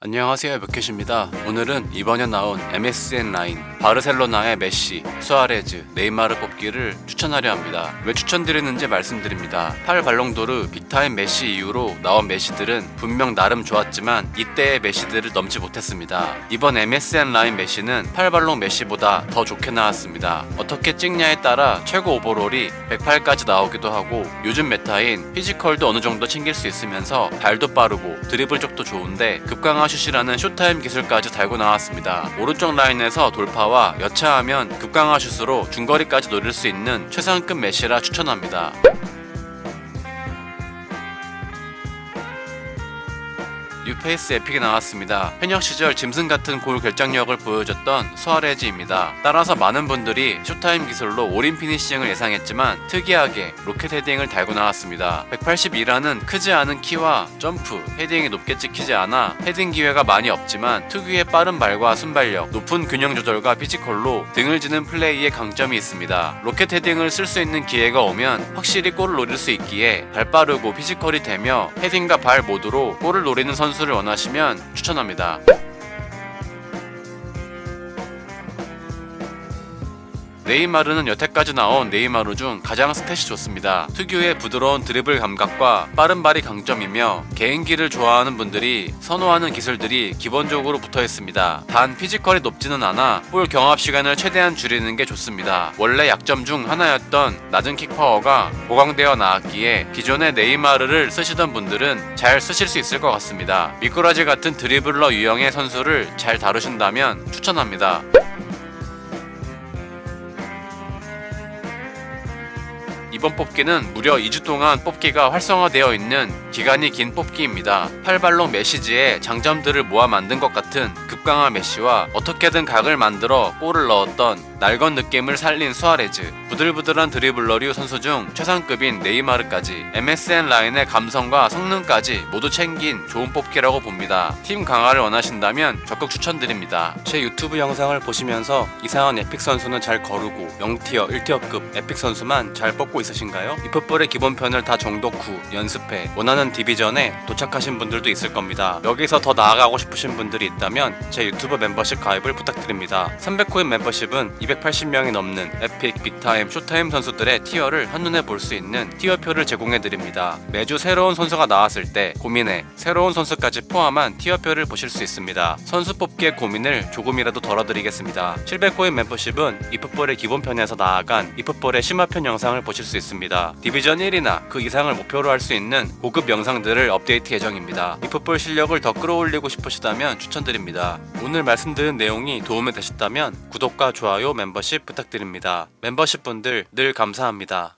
안녕하세요 벽켓입니다. 오늘은 이번에 나온 MSN 라인 바르셀로나의 메시, 수아레즈, 네이마르 뽑기를 추천하려 합니다. 왜 추천드리는지 말씀드립니다. 8 발롱도르 빅타임 메시 이후로 나온 메시들은 분명 나름 좋았지만 이때의 메시들을 넘지 못했습니다. 이번 MSN 라인 메시는 8 발롱 메시보다 더 좋게 나왔습니다. 어떻게 찍냐에 따라 최고 오버롤이 108까지 나오기도 하고 요즘 메타인 피지컬도 어느 정도 챙길 수 있으면서 발도 빠르고 드리블 쪽도 좋은데 급강 화 슛이라는 쇼타임 기술까지 달고 나왔습니다. 오른쪽 라인에서 돌파와 여차하면 급강화 슛으로 중거리까지 노릴 수 있는 최상급 메시라 추천합니다. 뉴페이스 에픽이 나왔습니다. 현역 시절 짐승 같은 골 결정력을 보여줬던 수아레즈입니다. 따라서 많은 분들이 쇼타임 기술로 올인 피니싱을 예상했지만 특이하게 로켓 헤딩을 달고 나왔습니다. 182라는 크지 않은 키와 점프, 헤딩이 높게 찍히지 않아 헤딩 기회가 많이 없지만 특유의 빠른 발과 순발력, 높은 균형 조절과 피지컬로 등을 지는 플레이에 강점이 있습니다. 로켓 헤딩을 쓸 수 있는 기회가 오면 확실히 골을 노릴 수 있기에 발 빠르고 피지컬이 되며 헤딩과 발 모두로 골을 노리는 선수 를 원하시면 추천합니다. 네이마르는 여태까지 나온 네이마르 중 가장 스탯이 좋습니다. 특유의 부드러운 드리블 감각과 빠른 발이 강점이며 개인기를 좋아하는 분들이 선호하는 기술들이 기본적으로 붙어 있습니다. 단 피지컬이 높지는 않아 볼 경합 시간을 최대한 줄이는 게 좋습니다. 원래 약점 중 하나였던 낮은 킥 파워가 보강되어 나왔기에 기존의 네이마르를 쓰시던 분들은 잘 쓰실 수 있을 것 같습니다. 미꾸라지 같은 드리블러 유형의 선수를 잘 다루신다면 추천합니다. 이번 뽑기는 무려 2주 동안 뽑기가 활성화되어 있는 기간이 긴 뽑기입니다. 8발롱 메시지의 장점들을 모아 만든 것 같은 급강화 메시와 어떻게든 각을 만들어 골을 넣었던 날건 느낌을 살린 수아레즈, 부들부들한 드리블러류 선수 중 최상급인 네이마르까지 MSN 라인의 감성과 성능까지 모두 챙긴 좋은 뽑기라고 봅니다. 팀 강화를 원하신다면 적극 추천드립니다. 제 유튜브 영상을 보시면서 이상한 에픽 선수는 잘 거르고 0티어, 1티어급 에픽 선수만 잘 뽑고 있으신가요? 이 풋볼의 기본편을 다 정독 후 연습해 원하는 디비전에 도착하신 분들도 있을 겁니다. 여기서 더 나아가고 싶으신 분들이 있다면 제 유튜브 멤버십 가입을 부탁드립니다. 300코인 멤버십은 280명이 넘는 에픽, 빅타임, 쇼타임 선수들의 티어를 한눈에 볼 수 있는 티어표를 제공해 드립니다. 매주 새로운 선수가 나왔을 때 고민해 새로운 선수까지 포함한 티어표를 보실 수 있습니다. 선수 뽑기의 고민을 조금이라도 덜어드리겠습니다. 700코인 멤버십은 이풋볼의 기본 편에서 나아간 이풋볼의 심화편 영상을 보실 수 있습니다. 디비전 1이나 그 이상을 목표로 할 수 있는 고급 영상들을 업데이트 예정입니다. 이풋볼 실력을 더 끌어올리고 싶으시다면 추천드립니다. 오늘 말씀드린 내용이 도움이 되셨다면 구독과 좋아요, 멤버십 부탁드립니다. 멤버십 분들 늘 감사합니다.